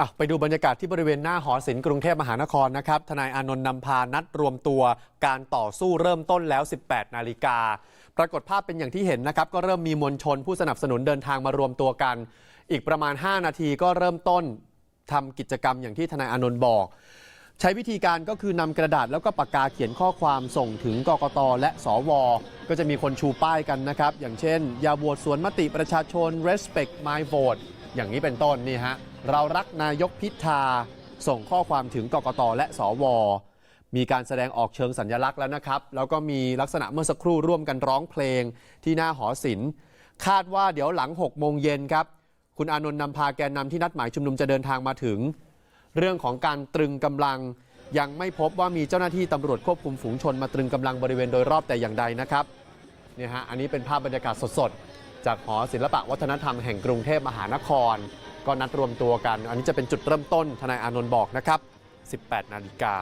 อะไปดูบรรยากาศที่บริเวณหน้าหอศิลป์กรุงเทพมหานครนะครับทนายอานนท์นำพานัดรวมตัวการต่อสู้เริ่มต้นแล้ว 18 นาฬิกา ปรากฏภาพเป็นอย่างที่เห็นนะครับ ก็เริ่มมีมวลชนผู้สนับสนุนเดินทางมารวมตัวกัน อีกประมาณ 5 นาทีก็เริ่มต้นทำกิจกรรมอย่างที่ทนายอานนท์บอก ใช้วิธีการก็คือนำกระดาษแล้วก็ปากกาเขียนข้อความส่งถึงกกตและสว ก็จะมีคนชูป้ายกันนะครับอย่างเช่นอย่าโหวตสวนมติประชาชน respect my vote อย่างนี้เป็นต้นนี่ฮะเรารักนายกพิธาส่งข้อความถึงกกตและสว มีการแสดงออกเชิงสัญลักษณ์แล้วนะครับ แล้วก็มีลักษณะเมื่อสักครู่ร่วมกันร้องเพลงที่หน้าหอศิลป์คาดว่าเดี๋ยวหลัง 6 โมงเย็นครับ คุณอานนท์นำพาแกนนำที่นัดหมายชุมนุมจะเดินทางมาถึง เรื่องของการตรึงกำลังยังไม่พบว่ามีเจ้าหน้าที่ตำรวจควบคุมฝูงชนมาตรึงกำลังบริเวณโดยรอบแต่อย่างใดนะครับเนี่ยฮะอันนี้เป็นภาพบรรยากาศสดๆ จากหอศิลปะวัฒนธรรมแห่งกรุงเทพมหานคร ก็นัดรวมตัวกัน อันนี้จะเป็นจุดเริ่มต้นทนายอานนท์บอกนะครับ 18 นาฬิกา